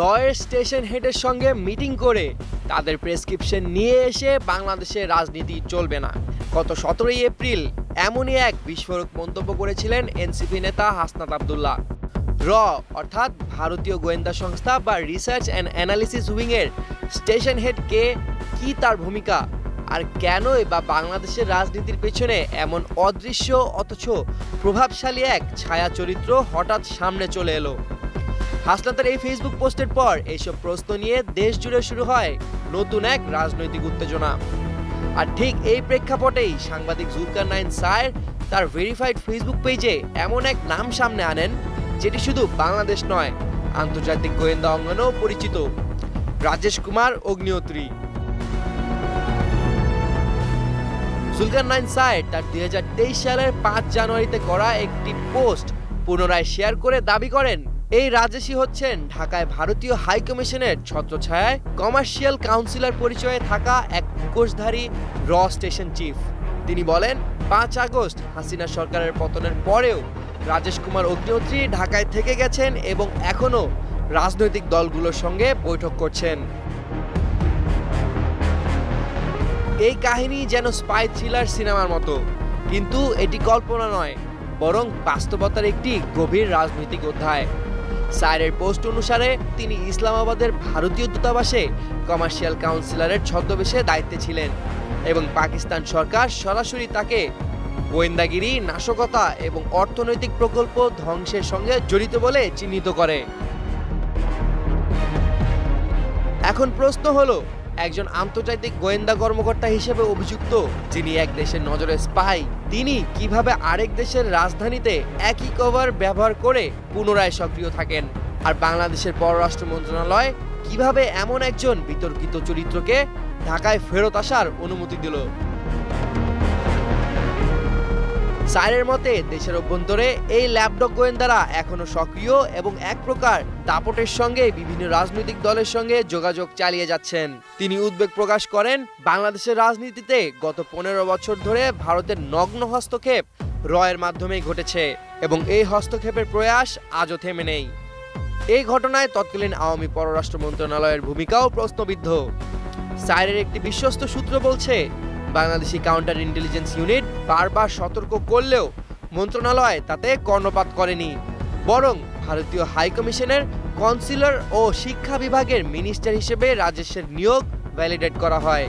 রয়ের স্টেশন হেডের সঙ্গে মিটিং করে তাদের প্রেসক্রিপশন নিয়ে এসে বাংলাদেশের রাজনীতি চলবে না। গত সতেরোই এপ্রিল এমনই এক বিস্ফোরক মন্তব্য করেছিলেন এনসিপি নেতা হাসনাত আবদুল্লাহ। র অর্থাৎ ভারতীয় গোয়েন্দা সংস্থা বা রিসার্চ অ্যান্ড অ্যানালিসিস উইংয়ের স্টেশন হেড কে কি তার ভূমিকা আর কেনই বা বাংলাদেশের রাজনীতির পেছনে এমন অদৃশ্য অথচ প্রভাবশালী এক ছায়া চরিত্র হঠাৎ সামনে চলে এলো। হাসনাতের এই ফেসবুক পোস্টের পর এইসব প্রশ্ন নিয়ে দেশ জুড়ে শুরু হয় নতুন এক রাজনৈতিক উত্তেজনা। আর ঠিক এই প্রেক্ষাপটেই সাংবাদিক জুলকার নাইন সায়ের তার ভেরিফাইড ফেসবুক পেজে এমন এক নাম সামনে আনেন, যেটি শুধু বাংলাদেশ নয়, আন্তর্জাতিক গোয়েন্দা অঙ্গনেও পরিচিত। রাজেশ কুমার, অগ্নিহোত্রী। সুলতান নাইন সাইড তার দু হাজার তেইশ সালের পাঁচ জানুয়ারিতে করা একটি পোস্ট পুনরায় শেয়ার করে দাবি করেন, এই রাজেশই হচ্ছেন ঢাকায় ভারতীয় হাই কমিশনের ছত্রছায়ায় কমার্শিয়াল কাউন্সিলর পরিচয়ে থাকা এক মুখোশধারী র স্টেশন চিফ। তিনি বলেন, পাঁচ আগস্ট হাসিনা সরকারের পতনের পরেও রাজেশ কুমার অগ্নিহোত্রী ঢাকায় থেকে গেছেন এবং এখনও রাজনৈতিক দলগুলোর সঙ্গে বৈঠক করছেন। এই কাহিনী যেন স্পাই থ্রিলার সিনেমার মতো। কিন্তু এটি কল্পনা নয়, বরং বাস্তবতার একটি গভীর রাজনৈতিক অধ্যায়। সাইরের পোস্ট অনুসারে, তিনি ইসলামাবাদের ভারতীয় দূতাবাসে কমার্শিয়াল কাউন্সিলরের ছদ্মবেশে দায়িত্বে ছিলেন এবং পাকিস্তান সরকার সরাসরি তাকে গোয়েন্দাগিরি, নাশকতা এবং অর্থনৈতিক প্রকল্প ধ্বংসের সঙ্গে জড়িত বলে চিহ্নিত করে। এখন প্রশ্ন হলো একজন আন্তর্জাতিক গোয়েন্দা কর্মকর্তা হিসেবে অভিযুক্ত, যিনি এক দেশের নজরে স্পাই। তিনি কীভাবে আরেক দেশের রাজধানীতে একই কভার ব্যবহার করে পুনরায় সক্রিয় থাকেন? আর বাংলাদেশের পররাষ্ট্র মন্ত্রণালয় কীভাবে এমন একজন বিতর্কিত চরিত্রকে ঢাকায় ফেরত আসার অনুমতি দিল? সাইরের মতে, দেশের অভ্যন্তরে এই ল্যাপডগ গোয়েন্দারা এখনও সক্রিয় এবং এক প্রকার দাপটের সঙ্গে বিভিন্ন রাজনৈতিক দলের সঙ্গে যোগাযোগ চালিয়ে যাচ্ছেন। তিনি উদ্বেগ প্রকাশ করেন, বাংলাদেশের রাজনীতিতে গত পনেরো বছর ধরে ভারতের নগ্ন হস্তক্ষেপ রয়ের মাধ্যমেই ঘটেছে এবং এই হস্তক্ষেপের প্রয়াস আজও থেমে নেই। এই ঘটনায় তৎকালীন আওয়ামী পররাষ্ট্র মন্ত্রণালয়ের ভূমিকাও প্রশ্নবিদ্ধ। সাইরের একটি বিশ্বস্ত সূত্র বলছে বাংলাদেশি কাউন্টার ইন্টেলিজেন্স ইউনিট বারবার সতর্ক করলেও মন্ত্রণালয় তাতে কর্ণপাত করেনি। বরং ভারতীয় হাই কমিশনের কনসিলর ও শিক্ষা বিভাগের মিনিস্টার হিসেবে রাজেশের নিয়োগ ভ্যালিডেট করা হয়।